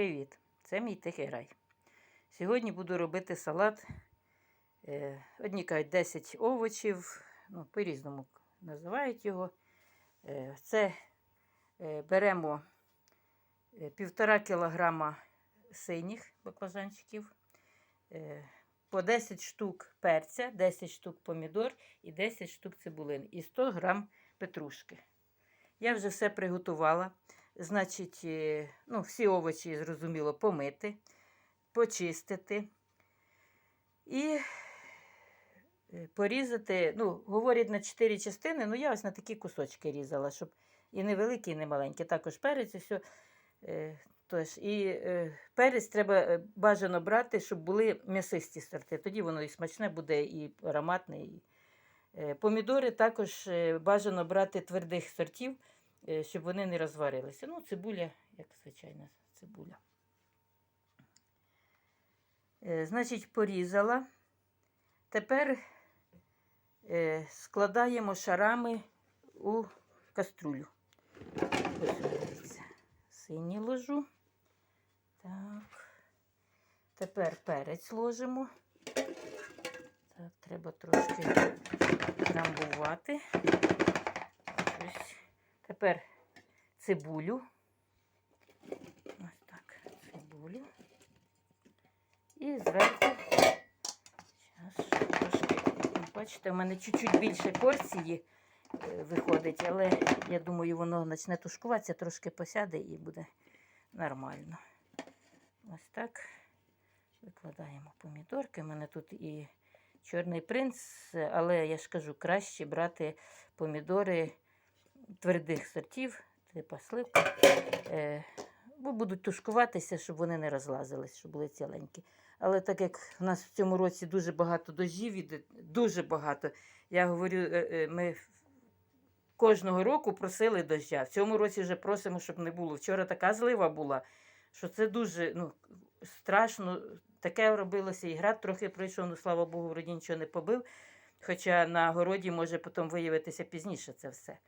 Привіт! Це мій тихий рай. Сьогодні буду робити салат. Е, Одні кажуть 10 овочів, ну, по-різному називають його. Е, Це е, беремо е, півтора кілограма синіх баклажанчиків, по 10 штук перця, 10 штук помідор і 10 штук цибулин і 100 грам петрушки. Я вже все приготувала. Значить, е, ну, всі овочі, зрозуміло, помити, почистити і е, порізати. Ну, говорять на 4 частини, ну я ось на такі кусочки різала, щоб і невеликі, і не маленькі. Також перець, все. Тож, і е, перець треба бажано брати, щоб були м'ясисті сорти. Тоді воно і смачне буде, і ароматне. І... Помідори також бажано брати твердих сортів, щоб вони не розварилися. Ну, цибуля, як звичайна цибуля. Е, Значить, порізала. Тепер е, складаємо шарами у каструлю. Ось, Синій ложу. Так. Тепер перець ложимо. Так, треба трошки трамбувати. Тепер цибулю. Ось так, цибулю. І зверху. Зараз трошки. Бачите, у мене чуть-чуть більше порції е, виходить, але я думаю, воно почне тушкуватися, трошки посяде і буде нормально. Ось так. Викладаємо помідорки. У мене тут і чорний принц, але я ж кажу, краще брати помідори твердих сортів, типу сливка, е, бо будуть тушкуватися, щоб вони не розлазились, щоб були ціленькі. Але так як в нас в цьому році дуже багато дощів іде, дуже багато, я говорю, е, е, ми кожного року просили доща. В цьому році вже просимо, щоб не було. Вчора така злива була, що це дуже ну, страшно. Таке робилося, і град трохи пройшов, ну слава Богу, вроді нічого не побив. Хоча на городі може потім виявитися пізніше це все.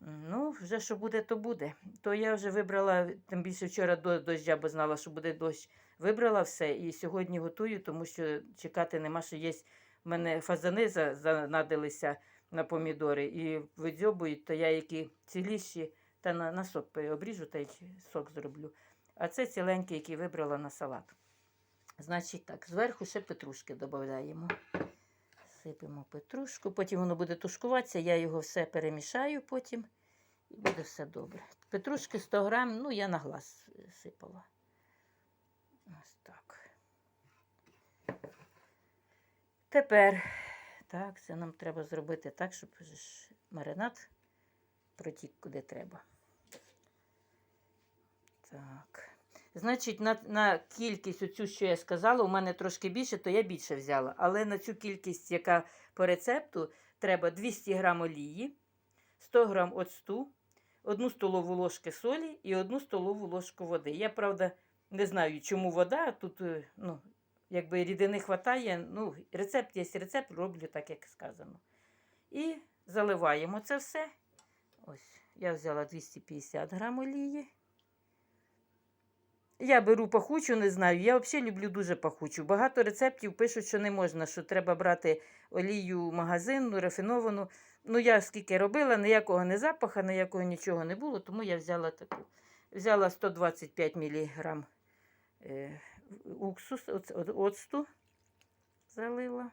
Ну, вже що буде, то буде. То я вже вибрала, тим більше вчора до доща, бо знала, що буде дощ. Вибрала все і сьогодні готую, тому що чекати нема, що є. В мене фазани занадилися на помідори і видзьобують, то я які ціліші, та на, на сок обріжу та й сок зроблю. А це ціленький, який вибрала на салат. Значить так, зверху ще петрушки додаємо. Сипемо петрушку, потім воно буде тушкуватися, я його все перемішаю потім і буде все добре. Петрушки 100 грам, ну я на глаз сипала. Ось так. Тепер, так, це нам треба зробити так, щоб маринад протік куди треба. Так. Значить, на, на кількість оцю, що я сказала, у мене трошки більше, то я більше взяла. Але на цю кількість, яка по рецепту, треба 200 грам олії, 100 грам оцту, 1 столову ложку солі і 1 столову ложку води. Я, правда, не знаю, чому вода, тут е, ну, якби рідини вистачає. Ну, рецепт є рецепт, роблю так, як сказано. І заливаємо це все. Ось, я взяла 250 грам олії. Я беру пахучу, не знаю. Я взагалі люблю дуже пахучу. Багато рецептів пишуть, що не можна, що треба брати олію магазинну, рафіновану. Ну, я скільки робила, ніякого не запаха, ніякого нічого не було, тому я взяла таку. Взяла 125 мг е, уксус, оц- оц- оцту залила.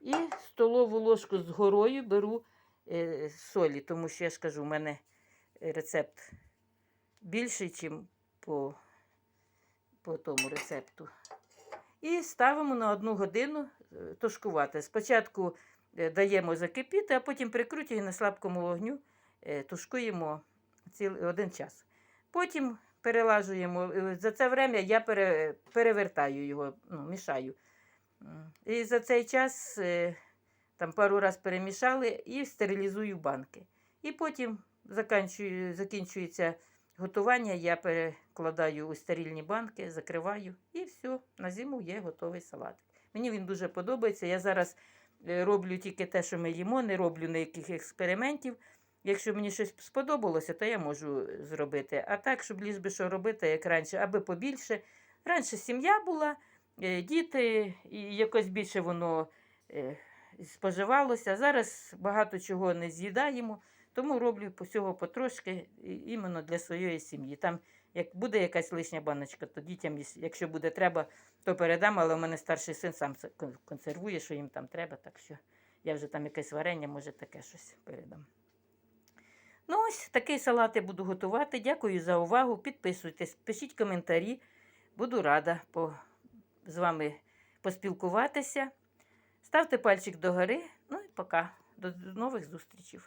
І столову ложку з горою беру е, солі, тому що я ж кажу, у мене рецепт більший, ніж по, по тому рецепту. І ставимо на одну годину е, тушкувати. Спочатку е, даємо закипіти, а потім прикрутюємо на слабкому вогню, е, тушкуємо цілий один час. Потім перелажуємо. За це время я пере, перевертаю його, ну, мішаю. І за цей час там пару раз перемішали і стерилізую банки. І потім закінчується готування, я перекладаю у стерильні банки, закриваю і все, на зиму є готовий салат. Мені він дуже подобається. Я зараз е, роблю тільки те, що ми їмо, не роблю ніяких експериментів. Якщо мені щось сподобалося, то я можу зробити. А так, щоб ліж би що робити, як раніше, аби побільше. Раніше сім'я була, е, діти, і якось більше воно е, споживалося. Зараз багато чого не з'їдаємо, тому роблю всього потрошки іменно для своєї сім'ї. Там, як буде якась лишня баночка, то дітям, якщо буде треба, то передам, але у мене старший син сам консервує, що їм там треба, так що я вже там якесь варення, може таке щось передам. Ну, ось такий салат я буду готувати. Дякую за увагу. Підписуйтесь, пишіть коментарі. Буду рада по, з вами поспілкуватися. Ставте пальчик догори. Ну і пока. До нових зустрічей.